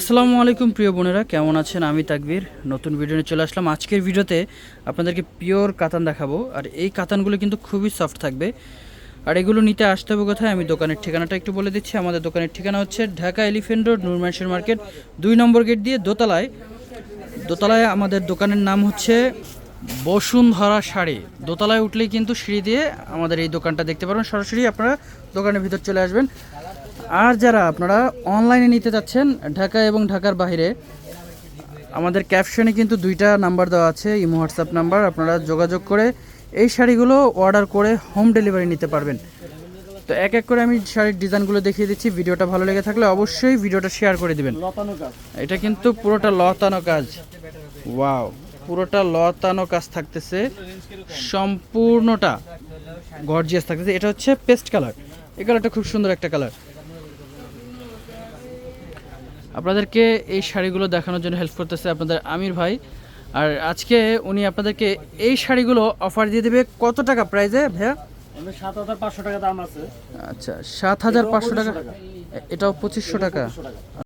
আসসালামু আলাইকুম প্রিয় বোনেরা, কেমন আছেন? আমি তাকবীর। নতুন ভিডিও নিয়ে চলে আসলাম। আজকের ভিডিওতে আপনাদেরকে পিওর কাতান দেখাবো। আর এই কাতানগুলো কিন্তু খুবই সফট থাকবে। আর এগুলো নিতে আসতে হবে কোথায়? আমি দোকানের ঠিকানাটা একটু বলে দিচ্ছি। আমাদের দোকানের ঠিকানা হচ্ছে ঢাকা এলিফেন্ট রোড নুরমানসির মার্কেট, দুই নম্বর গেট দিয়ে দোতলায়। দোতলায় আমাদের দোকানের নাম হচ্ছে বসুন্ধরা শাড়ি। দোতলায় উঠলেই কিন্তু সিঁড়ি দিয়ে আমাদের এই দোকানটা দেখতে পারবেন। সরাসরি আপনারা দোকানের ভিতর চলে আসবেন। আর যারা আপনারা অনলাইনে নিতে চাচ্ছেন ঢাকা এবং ঢাকার বাইরে আমাদের ক্যাপশনে কিন্তু দুইটা নাম্বার দেওয়া আছে ইমো হোয়াটসঅ্যাপ নাম্বার আপনারা যোগাযোগ করে এই শাড়িগুলো অর্ডার করে হোম ডেলিভারি নিতে পারবেন। তো এক এক করে আমি শাড়ির ডিজাইনগুলো দেখিয়ে দিচ্ছি ভিডিওটা ভালো লেগে থাকলে অবশ্যই ভিডিওটা শেয়ার করে দিবেন। এটা কিন্তু পুরোটা লতানো কাজ। ওয়াও পুরোটা লতানো কাজ থাকতেছে সম্পূর্ণটা গর্জিয়াস থাকতেছে। এটা হচ্ছে পেস্ট কালার এই কালারটা খুব সুন্দর একটা কালার আপনাদেরকে এই শাড়িগুলো দেখানোর জন্য হেল্প করতেছে আপনাদের আমির ভাই। আর আজকে উনি আপনাদেরকে এই শাড়িগুলো অফার দিয়ে দেবে কত টাকা প্রাইজে ভাইয়া? সাত হাজার পাঁচশো টাকা দাম আছে। আচ্ছা সাত হাজার পাঁচশো টাকা। এটাও পঁচিশশো টাকা।